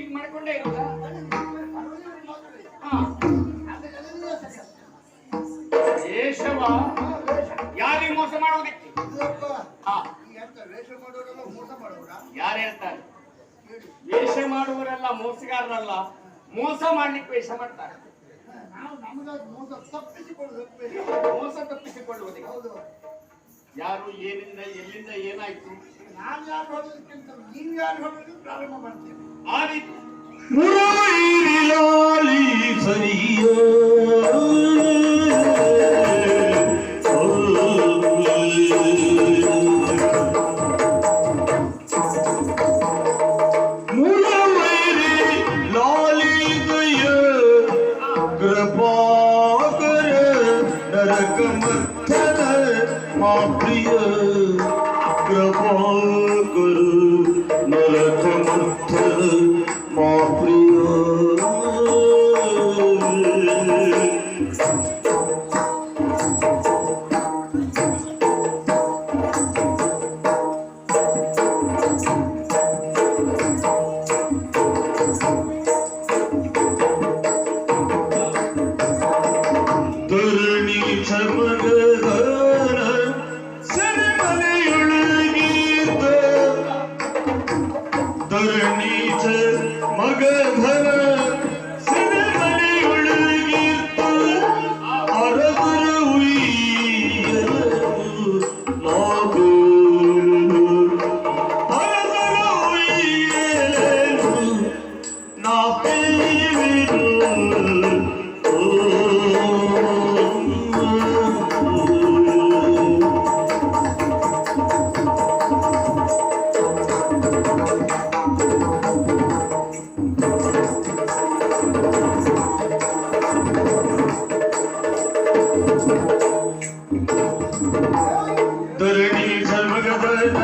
ಈಗ ಮಾಡ್ಕೊಂಡೇ ಇರೋದಾ ವೇಷವ? ಯಾರಿಗೆ ಮೋಸ ಮಾಡೋದಕ್ಕೆ? ಯಾರು ಹೇಳ್ತಾರೆ? ವೇಷ ಮಾಡುವವರೆಲ್ಲ ಮೋಸಗಾರರಲ್ಲ. ಮೋಸ ಮಾಡ್ಲಿಕ್ಕೆ ವೇಷ ಮಾಡ್ತಾರೆ. ಮೋಸ ತಪ್ಪಿಸಿಕೊಳ್ಳುವುದಕ್ಕೆ ಯಾರು ಏನಿಂದ ಎಲ್ಲಿಂದ ಏನಾಯ್ತು? ಪ್ರಾರಂಭ ಮಾಡ್ತೇನೆ. ಆ ರೀತಿ. ಸರಿಯೋ.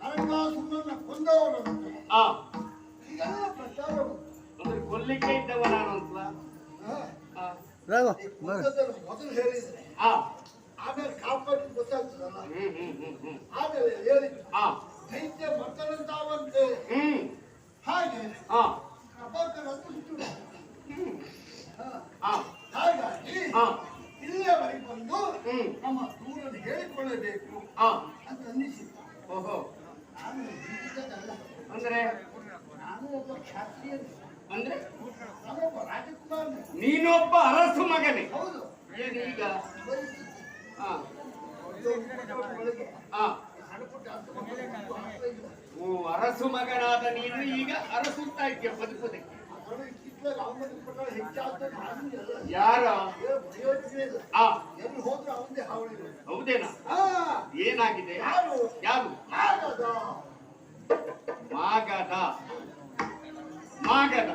ನರಕಾಸುರನನ್ನ ಕೊಂದವನಂತೆ. ಆ ಇದೆಲ್ಲ ಪ್ರಚಾರ. ಅಂದ್ರೆ ಕೊಲ್ಲಿಕ್ಕೆ ಇದ್ದವ ನಾನು ಅಂತ ಮೊದಲು ಹೇಳಿದ್ರೆ ಆ. ಆಮೇಲೆ ಕಾಪಾಡಿ ಗೊತ್ತಾಗ್ತದಲ್ಲ? ಆಮೇಲೆ ಹೇಳಿದ್ರು. ಆ. ದೈತ್ಯ ಮರ್ತನಂತಾವಂತೆ ಹ್ಮ್ ಹಾಗೆ ಆ ಪ್ರಭಾಕರ ಅಂತ ಹುಟ್ಟಿದ. ಹ್ಮ್ ಹಾ. ಆ ಹಾಗಾಗಿ ಆ ಇಲ್ಲಿಯವರೆಗೆ ಬಂದು ಹ್ಮ್ ನಮ್ಮ ದೂರನ್ನು ಹೇಳಿಕೊಳ್ಳಬೇಕು ಆ ಅಂತ ಅನ್ನಿಸಿತು ಓಹೋ ನಾನು ಜೀವಿತದಲ್ಲ ಅಂದ್ರೆ ನಾನು ಒಬ್ಬ ಕ್ಷಾತ್ರಿಯ ಅಂದ್ರೆ ನಾನೊಬ್ಬ ರಾಜಕುಮಾರನೇ ನೀನೊಬ್ಬ ಅರಸು ಮಗನೇ ಹೌದು ಏನೀಗ ಪರಿಸ್ಥಿತಿ ಆ ಒಳಗೆ ಆ ಸಣ್ಣ ಪುಟ್ಟ ಹತ್ತು ಇಲ್ಲ. ಓ ಅರಸು ಮಗನಾದ ನೀನು ಈಗ ಅರಸುತ್ತಾ ಇದ್ಯ ಪದೇ ಯಾರ ಹೌದೇನಾ? ಏನಾಗಿದೆ? ಯಾರು? ಮಾಗದ. ಮಾಗದ.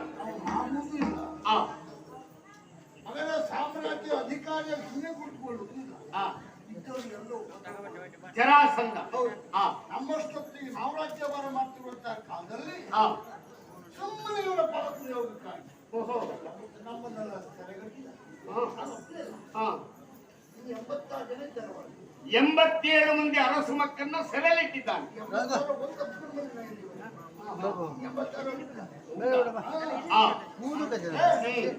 ಮಾಡ್ತಿರುವಂತಹ ಕಾಲದಲ್ಲಿ ಆ ಸುಮ್ಮನೆ ಇವರ ಫಲಪ್ರಯೋಗಕ್ಕಾಗಿ ಓಹೋ ನಮ್ಮನ್ನೆಲ್ಲ ತಲೆಗಟ್ಟಿದ ಆ, ನಾನು ಒಪ್ಪಲೇ ಇಲ್ಲ. ಆ ಇನ್ನು ಎಂಬತ್ತಾರು ಜನ ಇದ್ದಾರೆ ಒಳಗೆ. ಎಂಬತ್ತೇಳು ಮಂದಿ ಅರಸು ಮಕ್ಕಳನ್ನ ಸೆರೆಯಲ್ಲಿಟ್ಟಿದ್ದಾನೆ ಎಂಬತ್ತಾರು ಒಂದು ತಪ್ಪಿಸ್ಕೊಂಡು ಬಂದಿಲ್ಲ ಇಲ್ಲಿ. ಬಾಬು ಎಂಬತ್ತಾರು ಇಲ್ಲ. ಬೇಡ ಬೇಡ ಬಾ. ಆ ಕೂದು ಕಚ್ಚದ ಹ್ಮ್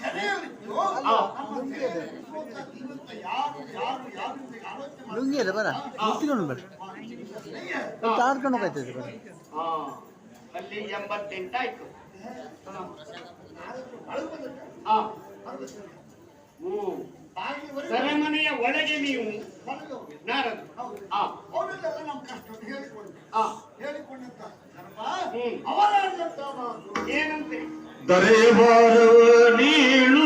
ಸೆರೆಯಲ್ಲಿಟ್ಟು ಆ. ನಮ್ಮ ಸೆರೆಯಲ್ಲಿ ಇರುವಂತಹ ಜೀವಂತ ಯಾರು ಯಾರು ಯಾರು ಅಂತ ಆಲೋಚನೆ ಮಾಡಿ ಲುಂಗಿ ಅದ ಬರ ಮುಚ್ಚಿಕೊಂಡು ಬೇಡ ಬರ ಆ ಅಲ್ಲಿ ಎಂಬತ್ತೆಂಟಾಯ್ತು ಆಯ್ತು. ಒಳಗೆ. ಸೆರೆಮನೆಯ ನೀವು. ನಾರದು. ಹೌದು. ಆ ಅವರೆಲ್ಲ ನಮ್ಮ ಹೇಳಿಕೊಂಡು. ಏನಂತೆ? ದರೆಬಾರವ ನೀಳು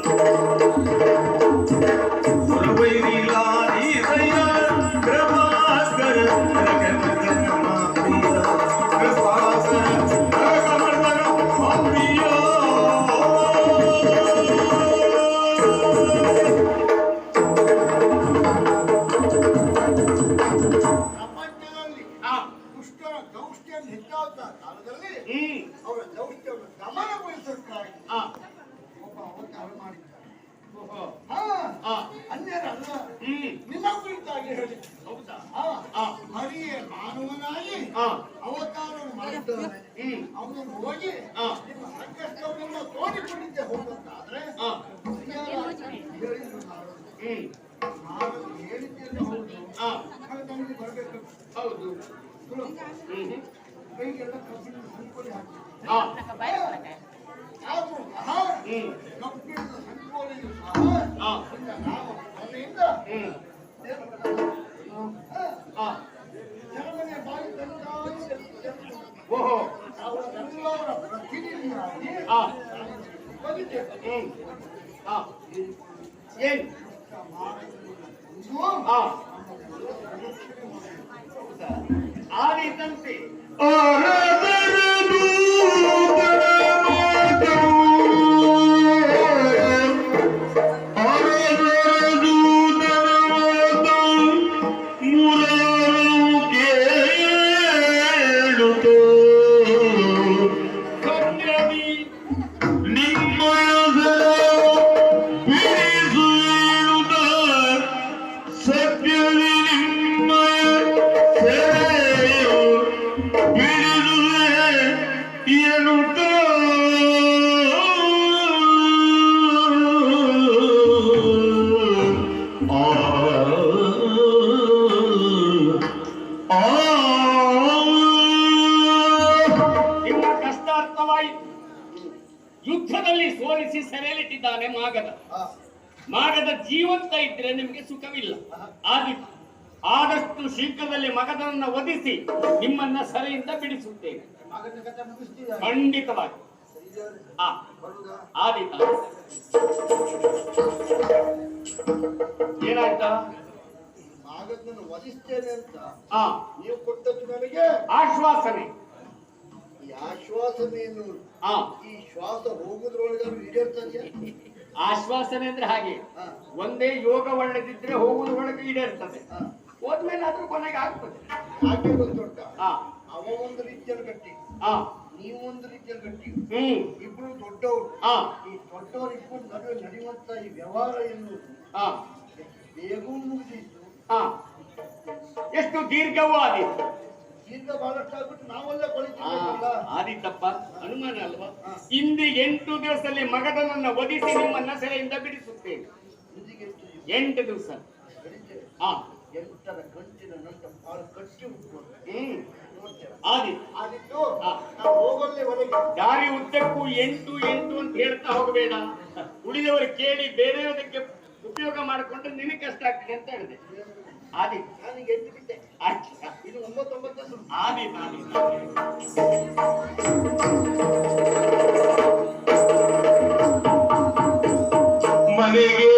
ಹೌದು ಹೋಗಿ. ನಿಮ್ಮ ಸಂಕಷ್ಟವನ್ನು ತೋಡಿಕೊಂಡಿದ್ದೆ ಹೋದಂತಾದ್ರೆ ನಾನು. ಹೇಳಿದ್ದೇನೆ ಹೌದು. ನನಗೆ ಬರಬೇಕು. ಹೌದು. ಕೈಗೆಲ್ಲ ಕಬ್ಬಿಣ ಸಂಕೋಲಿ ಹಾಕಿ. ಹಾ ಹಾಗೂ ಸಹ ಕಬ್ಬಿಣದ ಸಂಕೋಲೆಯು ಸಹ ನಾವು ಮನೆಯಿಂದ ಹ್ಮ್ ಹಾ, ಹಾ ಜನಮನೆ ಬಾಯಿ ತಂದಾಗಿ ಓಹೋ ಅವರೆಲ್ಲವರ ಪ್ರತಿನಿಧಿಯಾಗಿ ಹಾ ಬಂದಿದ್ದೇವೆ ಹ್ಮ್ ಹಾ ಏನ್ ಇದು ಹಾ ಆದಿತಂತೆ ಅರದರದು ಇದ್ರೆ ನಿಮಗೆ ಸುಖವಿಲ್ಲ. ಆದಿತ್ತು ಆದಷ್ಟು ಶೀಘ್ರದಲ್ಲಿ ಮಗದನ್ನ ವಧಿಸಿ ನಿಮ್ಮನ್ನ ಸರಿಯಿಂದ ಬಿಡಿಸುತ್ತೇನೆ. ಮಗನ ಕಥೆ ಮುಗಿಸ್ತೀರಾ ಖಂಡಿತವಾಗಿ ಆದಿತ ಏನಾಯ್ತಾ? ವಧಿಸ್ತೇನೆ ಅಂತ ನೀವು ಕೊಟ್ಟದ್ದು ನನಗೆ ಆಶ್ವಾಸನೆ. ಈ ಆಶ್ವಾಸನೆಯನ್ನು ಆ. ಈ ಶ್ವಾಸ ಹೋಗುದ್ರೊಳಗೆ ಈಡೇರ್ತದೆ ಆಶ್ವಾಸನೆ ಅಂದ್ರೆ ಹಾಗೆ. ಒಂದೇ ಯೋಗ ಒಳ್ಳೆದಿದ್ರೆ ಹೋಗುದು ಒಳಗೆ ಈಡೇರ್ತದೆ. ಹೋದ್ಮೇಲೆ ಆದ್ರೂ ಕೊನೆಗೆ ಆಗ್ತದೆ. ಆ ಅವ ಒಂದು ರೀತಿಯಲ್ಲಿ ಗಟ್ಟಿ. ಆ ನೀವು ಒಂದು ರೀತಿಯಲ್ಲಿ ಗಟ್ಟಿ. ಹ್ಮ್. ಇಬ್ರು ದೊಡ್ಡವರು. ಆ ಈ ದೊಡ್ಡವರು ಇಬ್ಬರು ನಡುವೆ ನಡೆಯುವಂತ ಈ ವ್ಯವಹಾರ ಎನ್ನುವುದು ಆ ಬೇಗ ಮುಗಿದಿತ್ತು ಆ ಎಷ್ಟು ದೀರ್ಘವೂ ಆದಿತ್ತು ಈಗ ಬಹಳಷ್ಟು ಆಗ್ಬಿಟ್ಟು ನಾವೆಲ್ಲ ಕೊಳಿತೀವಲ್ಲ ಆದಿತ್ತಪ್ಪ ಅನುಮಾನ ಅಲ್ವಾ? ಇಂದು ಎಂಟು ದಿವಸದಲ್ಲಿ ಮಗದನನ್ನ ಒದಿಸಿ ನಿಮ್ಮನ್ನ ಸೆರೆಯಿಂದ ಬಿಡಿಸುತ್ತೇನೆ. ಎಂಟು ದಿವಸ. ಆ. ಎಂಟರ ಗಂಟಿನ ನಂಟ ಬಹಳ ಕಟ್ಟಿ ಉಟ್ಕೊಂಡು ಹ್ಮ್. ನೋಡ್ತೇವೆ ಆದಿತ್ತು. ನಾವು ಹೋಗಲ್ಲಿವರೆಗೆ ದಾರಿ ಉದ್ದಕ್ಕೂ ಎಂಟು ಎಂಟು ಅಂತ ಹೇಳ್ತಾ ಹೋಗಬೇಡ. ಉಳಿದವರು ಕೇಳಿ ಬೇರೆಯವರಿಗೆ ಉಪಯೋಗ ಮಾಡಿಕೊಂಡ್ರೆ ನಿನಗೆ ಕಷ್ಟ ಆಗ್ತದೆ ಅಂತ ಹೇಳಿದೆ. ಆದಿತ್ತು ನಾನು ಎಂಟು ಬಿಟ್ಟೆ ಆಯ್ತಾ ಇದು ಒಂಬತ್ತೊಂಬತ್ತು ಆದಿತ್ತು ಆದಿತ್ತು ಮನೆಗೆ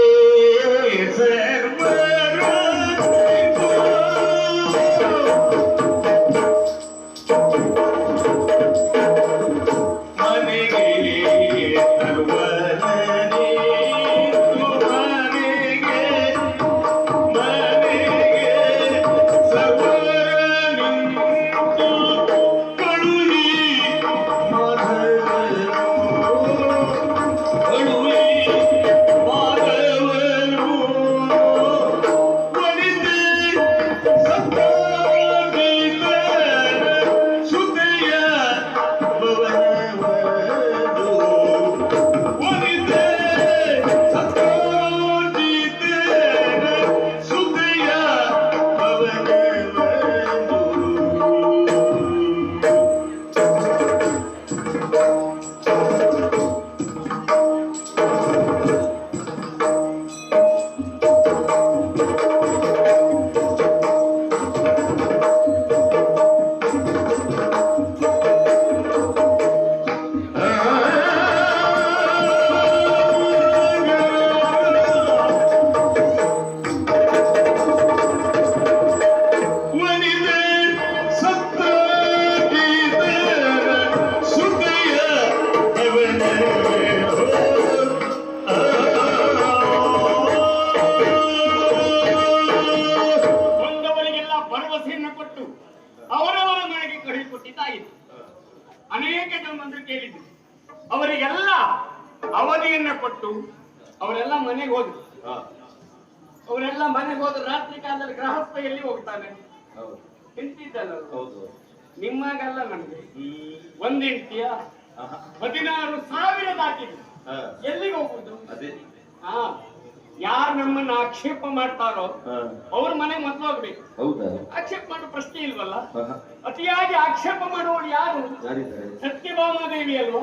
ಭರವಸೆಯನ್ನು ಕೊಟ್ಟು ಅವರವರ ಮನೆಗೆ ಕಳುಹಿಕೊಟ್ಟಿದ್ದಾಯಿತು ಅನೇಕ ಜನರು ಕೇಳಿದ್ರು ಅವರಿಗೆಲ್ಲ ಅವಧಿಯನ್ನ ಕೊಟ್ಟು ಅವರೆಲ್ಲ ಮನೆಗೆ ಹೋದ್ರು. ಅವರೆಲ್ಲ ಮನೆಗೆ ಹೋದ್ರು. ರಾತ್ರಿ ಕಾಲದಲ್ಲಿ ಗೃಹಸ್ಥ ಎಲ್ಲಿ ಹೋಗ್ತಾನೆ? ತಿಂತಿದ್ದಲ್ಲ ನಿಮ್ಮಾಗಲ್ಲ ನಮ್ಗೆ. ಒಂದ್ ಹೆಂಡತಿಯ ಹದಿನಾರು ಸಾವಿರ ಹಾಕಿದ್ರು. ಎಲ್ಲಿಗೆ ಹೋಗುದು ಅದೇ. ಹಾ. ಯಾರು ನಮ್ಮನ್ನ ಆಕ್ಷೇಪ ಮಾಡ್ತಾರೋ. ಅವ್ರ ಮನೆ ಮೊದ್ಲು ಹೋಗ್ಬೇಕು ಆಕ್ಷೇಪ ಮಾಡೋ ಪ್ರಶ್ನೆ ಇಲ್ವಲ್ಲ? ಅತಿಯಾಗಿ ಆಕ್ಷೇಪ ಮಾಡುವವರು ಯಾರು? ಸತ್ಯಭಾಮ ದೇವಿ ಅಲ್ವಾ.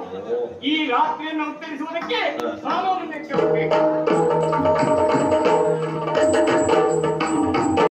ಈ ರಾತ್ರಿಯನ್ನು ಉತ್ತರಿಸುವುದಕ್ಕೆ ಹಾ. ರಾಮನಕ್ಕೆ ಹೋಗ್ಬೇಕು.